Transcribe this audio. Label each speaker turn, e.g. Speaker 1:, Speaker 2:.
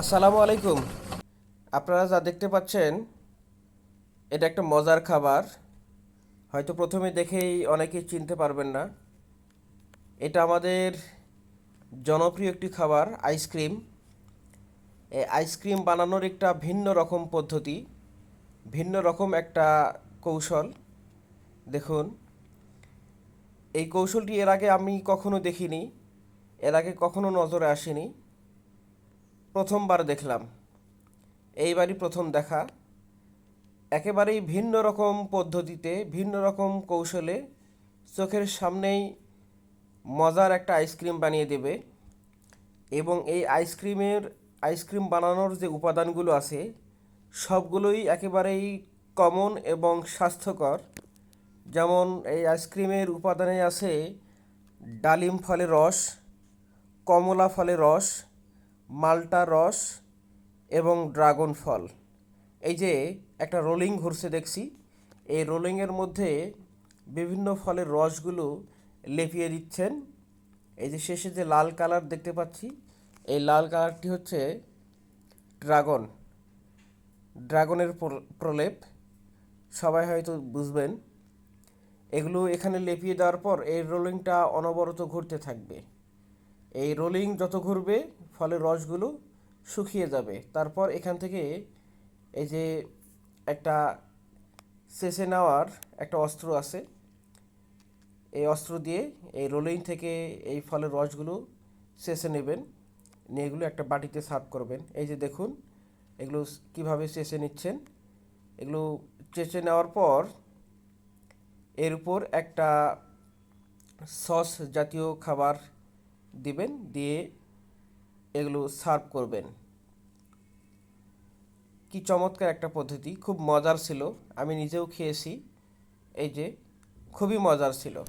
Speaker 1: আসসালামু আলাইকুম। আপনারা যা দেখতে পাচ্ছেন, এটা একটা মজার খাবার। হয়তো প্রথমে দেখেই অনেকেই চিনতে পারবেন না। এটা আমাদের জনপ্রিয় একটি খাবার, আইসক্রিম। এই আইসক্রিম বানানোর একটা ভিন্ন রকম পদ্ধতি, ভিন্ন রকম একটা কৌশল। দেখুন, এই কৌশলটি এর আগে আমি কখনো দেখিনি, এর আগে কখনো নজরে আসেনি। প্রথমবার দেখলাম। এইবারই প্রথম দেখা। একেবারেই ভিন্ন রকম পদ্ধতিতে, ভিন্ন রকম কৌশলে চোখের সামনেই মজার একটা আইসক্রিম বানিয়ে দেবে এবং এই আইসক্রিমের আইসক্রিম বানানোর যে উপাদানগুলো আছে, সবগুলোই একেবারেই কমন এবং স্বাস্থ্যকর। যেমন এই আইসক্রিমের উপাদানে আছে ডালিম ফলের রস, কমলা ফলের রস মাল্টা রস এবং ড্রাগন ফল। এই যে একটা রোলিং ঘুরছে দেখছি, এই রোলিংয়ের মধ্যে বিভিন্ন ফলের রসগুলো লেপিয়ে দিচ্ছেন। এই যে শেষে যে লাল কালার দেখতে পাচ্ছি, এই লাল কালারটি হচ্ছে ড্রাগন। ড্রাগনের প্র- প্রলেপ, সবাই হয়তো বুঝবেন। এগুলো এখানে লেপিয়ে দেওয়ার পর এই রোলিংটা অনবরত ঘুরতে থাকবে। এই রোলিং যত ঘুরবে ফলে রসগুলো শুকিয়ে যাবে। তারপর এখান থেকে এই যে একটা সেচে নেওয়ার একটা অস্ত্র আছে, এই অস্ত্র দিয়ে এই রোলিং থেকে এই ফলের রসগুলো সেচে নেবেন। নিয়ে এগুলো একটা বাটিতে সার্ভ করবেন। এই যে দেখুন, এগুলো কীভাবে চেঁচে নিচ্ছেন। এগুলো চেঁচে নেওয়ার পর এর উপর একটা সস জাতীয় খাবার দিবেন, দিয়ে এগুলো সার্ভ করবেন। কি চমৎকার একটা পদ্ধতি, খুব মজার ছিল। আমি নিজেও খেয়েছি, এই যে খুবই মজার ছিল।